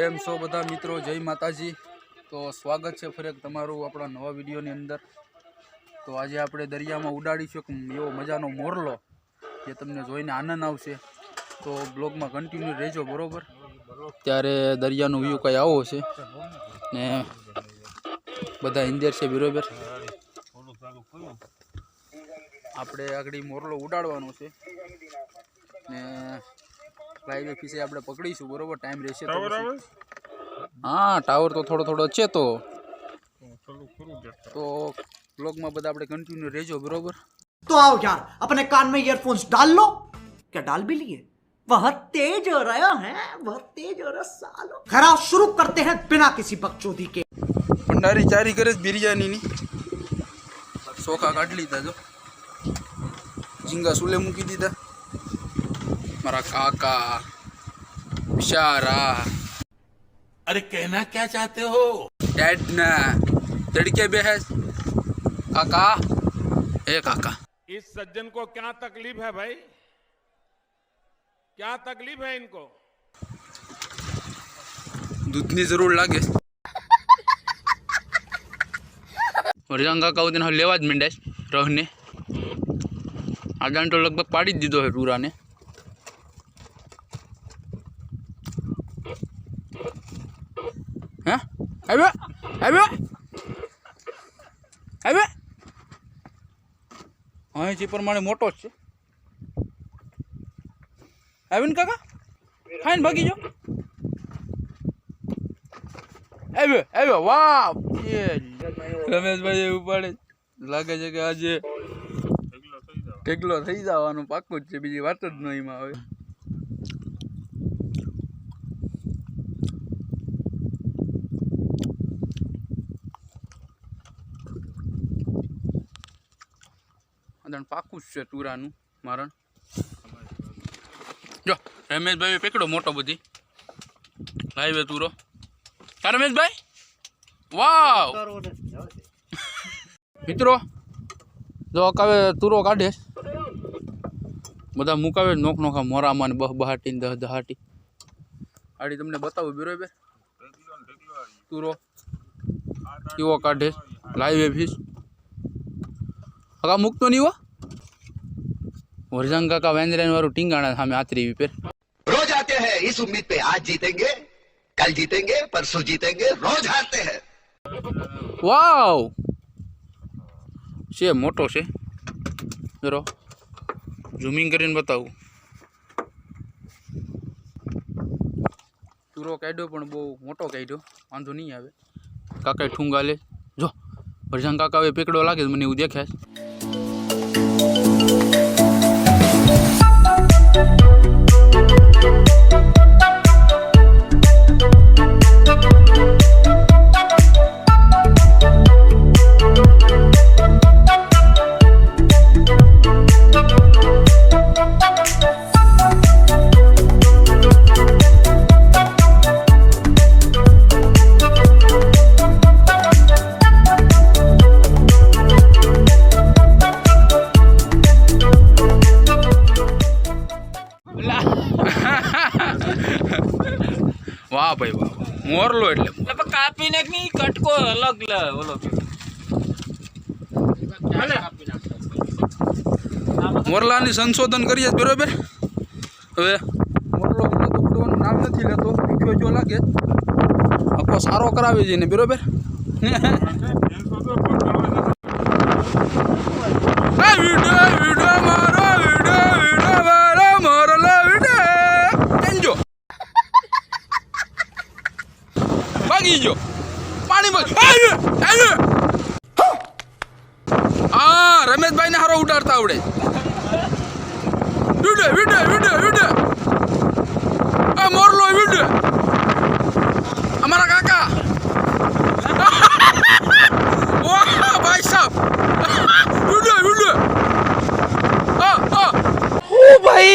કેમ છો બધા મિત્રો, જય માતાજી. તો સ્વાગત છે ફરેક તમારું આપણા નવા વિડીયોની અંદર. તો આજે આપણે દરિયામાં ઉડાડીશું એક એવો મજાનો મોરલો જે તમને જોઈને આનંદ આવશે. તો બ્લોગમાં કન્ટિન્યુ રહેજો, બરોબર? ત્યારે દરિયાનો વ્યૂ કંઈ આવો છે. ને બધા ઇન્દિર છે બરાબર? આપણે આગળ મોરલો ઉડાડવાનો છે. ને લાઈવ ફીસે આપણે પકડીશું બરોબર ટાઈમ રહેશે તો પછી. હા ટાવર તો થોડો થોડો છે તો તો બ્લોગમાં બધા આપણે કન્ટિન્યુ રહેજો બરોબર तो आओ यार अपने कान में ईयरफोन्स डाल लो क्या डाल भी लिए बहुत तेज हो रहा है बहुत तेज हो रहा सालो खरा शुरू करते हैं बिना किसी बकचोदी के ભંડારી ચારી કરે છે બિરયાનીની ચોખા કાઢી લીધા જો ઝીંગા સુલે મૂકી દીધા મારા કાકા બિચારા अरे कहना क्या चाहते हो ડેડ ના તડકે બેહેસ કાકા એ કાકા इस सज्जन को क्या तकलीफ है भाई क्या तकलीफ है इनको દૂધની જરૂર લાગે વરજાંગ કાકા ઉદીન હવે લેવા જ માંડ્યા છે રહને આદાન તો લગભગ પાડી જ દીધો છે ટૂરાને હે આવ્યો આવ્યો અહીં અહીંથી પ્રમાણે મોટો જ છે આવ્યો ને કાકા ખાઈને ભાગી જો આવ્યો આવ્યો વાવ રમેશભાઈ ઉપાડે લાગે છે કે આજે ઢેકલો થઈ જવાનું. પાકું જ છે. બીજી વાત જ નહીં એમાં અદાણ પાકું જ છે તુરાનું મારણ. જો રમેશભાઈ પકડો મોટો બધી. લાઈવે તુરો. હા રમેશભાઈ? વાવ! મિત્રો જો અકાવે તુરો કાઢે. બધા મુકાવે નોખ નોખા મોરામાં ને બહ બહાટી ને દહ દહાટી. આડી તમને બતાવું બરોબર તુરો. કેવો કાઢે. લાઈવ ફીસ હકા મૂકતો નહીં હો વરજંગ કાકા વેંદરાન વાળું ટીંગાણા સામે આતરી વિપેર रोज आते हैं इस उम्मीद पे आज जीतेंगे कल जीतेंगे परसों जीतेंगे रोज हारते हैं વાવ છે મોટો છે જરો ઝૂમિંગ કરીને બતાવું તુરો કાઢ્યો પણ બહુ મોટો કાઢ્યો વાંધો નહીં આવે કાકાએ ઠુંગા લે જો ભરજાંગ કાકા હવે પેકડો લાગે તો મને એવું દેખાય છે. વાહ ભાઈ વાહ. મોરલો એટલે. કાપીને કટકો અલગ લે ઓલો. મોરલાની સંશોધન કરીએ જ બરોબર? હવે મોરલો ઉડવાનું નામ નથી લેતો પીખ્યો જો લાગે. આખો સારો કરાવી જઈને ને બરોબર? આ વિડો વિડો મારો વિડો વિડો મારો મોરલો વિડો કેંજો ભાગી ગયો પાણીમાં આવ્યો આવ્યો હા રમેશભાઈ ને હારો ઉડાડતા આવડે વિડે વિડે વિડે વિડે આ મોરલો વિડે અમારા કાકા વાહ ભાઈ સાહેબ વિડે વિડે આ આ ओ भाई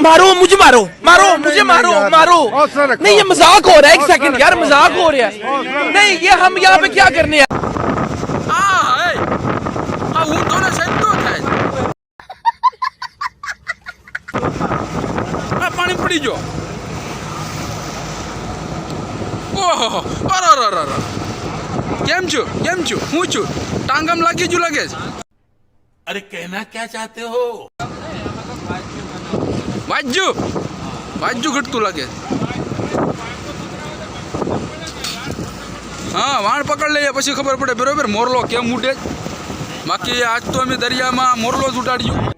मारो मुझे मारो मारो मुझे मारो मारो नहीं ये मजाक हो रहा है एक सेकंड यार मजाक हो रहा है नहीं ये हम यहाँ पे क्या करने आए ઉપડી ગયો. ઓહો અરે કેમ છો? કેમ છો? હું છું. ટાંગમ લાગી છું. લગેજ અરે કહેના ક્યાં ચાહતે હો? વાજ્જુ. વાજ્જુ ઘટતું લાગે. હા વાણ પકડ લઈએ પછી ખબર પડે. બરોબર મોરલો કેમ ઉડે? બાકી આજ તો અમે દરિયામાં મોરલો જ ઉડાડ્યું.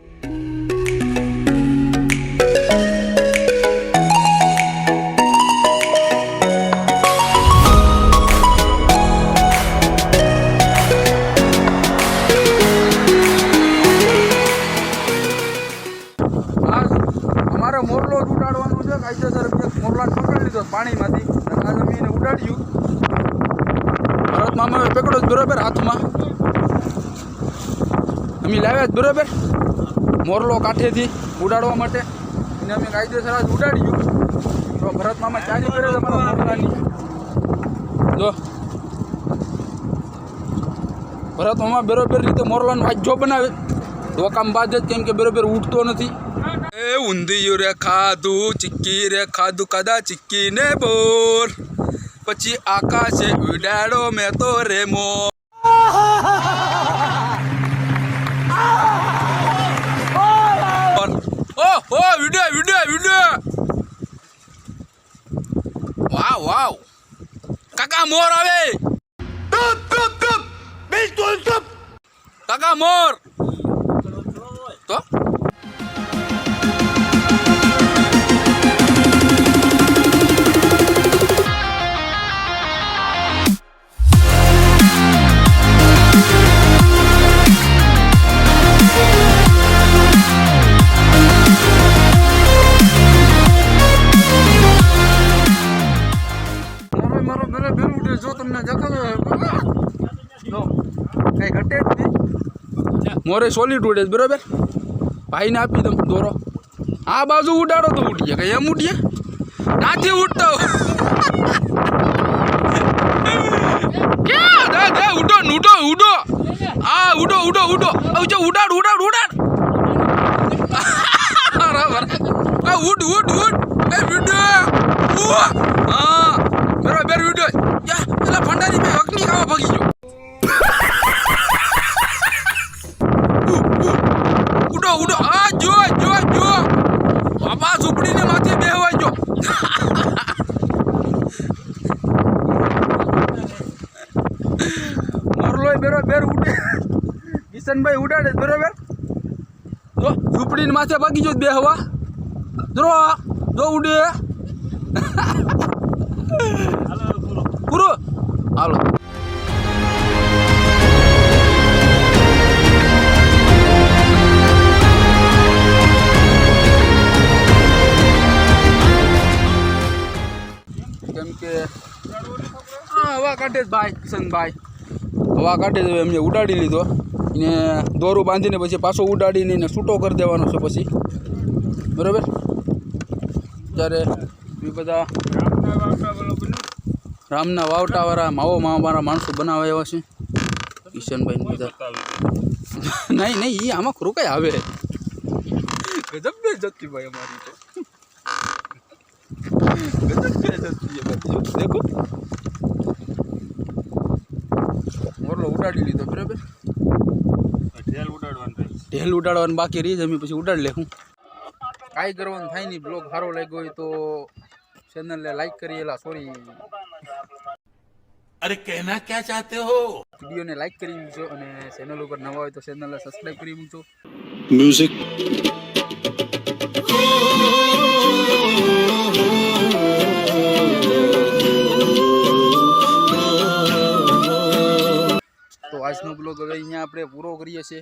બરોબર હાથમાં? અમે લાવ્યા જ બરોબર? મોરલો કાંઠેથી ઉડાડવા માટે. અને અમે કાયદેસર આજ ઉડાડ્યું તો ભરત મામા ચાલી મોરલાની. જો. ભરત મામા બરોબર રીતે મોરલાનો વાજ્જો બનાવે. ડોકામ બાદ જ કેમ કે બરોબર ઉઠતો નથી. એ ઊંધિયું રે ખાધું, ચીક્કી રે ખાધું, કદા ચીક્કી ને બોર. પછી આકાશે ઉડાડો મેં તો રે મોર ઓ હો, video video video. Wow wow. કાકા, મોર આવે. કાકા, મોર. તો? મોરે સોલી ઉડે બરાબર? ભાઈને આપી દઉં, દોરો. આ બાજુ ઉડાડો તો ઉઠીએ કઈ એમ ઉઠીએ નાથી ઉઠતો ઉડો ઉડો ઉડો. આ ઉડો ઉડો ઉડો. આવ જો ઉડાડ ઉડાડ ઉડાડ. બરાબર. આ ઉડ ઉડ ઉડ. એ વિડિયો. હા. બરાબર વિડિયો. યા, પેલા ભંડારી ભાઈ અગ્નિ ખાવા ભાગી ગયો ઉડો ઉડો આ જો જો જો બાપા ઝૂંપડીને માથે બેહવા જો મોરલોય બેરો બેર ઉડે કિશનભાઈ ઉડાડે બરોબર? જો, ઝૂંપડીને માથે ભાગી જો બેહવા જો જો ઉડે. પૂરો. હાલો. કેમ કે હવા કાઢે ભાઈ, કિશનભાઈ. હવા કાઢે એમને ઉડાડી લીધો. ને દોરું બાંધીને પછી પાછો ઉડાડીને એને છૂટો કરી દેવાનો છે પછી. બરાબર? ત્યારે એ બધા રામના વાવટાવાળા માવો મારા માણસો બનાવે એવા છે. કિશનભાઈ બધા. નહીં નહીં એ આમાં ખરું કઈ આવે. ગજબ બે તો. ગજબ બે જતી ઉડાડી લીધો, બરાબર? ઢેલ ઉડાડવાનું બાકી રહી જમી પછી ઉડાડી લેવું કાંઈ કરવાનું થાય નહીં બ્લોગ સારો લાગ્યો હોય તો ચેનલને લાઈક કરીએલા સોરી અરે કહેના ક્યાં ચાહતે હો? વિડીયોને લાઈક કરી મૂકજો અને ચેનલ ઉપર નવા હોય તો ચેનલને સબસ્ક્રાઇબ કરી મૂકજો. મ્યુઝિક તો આજનો બ્લોગ હવે અહીંયા આપણે પૂરો કરીએ છીએ.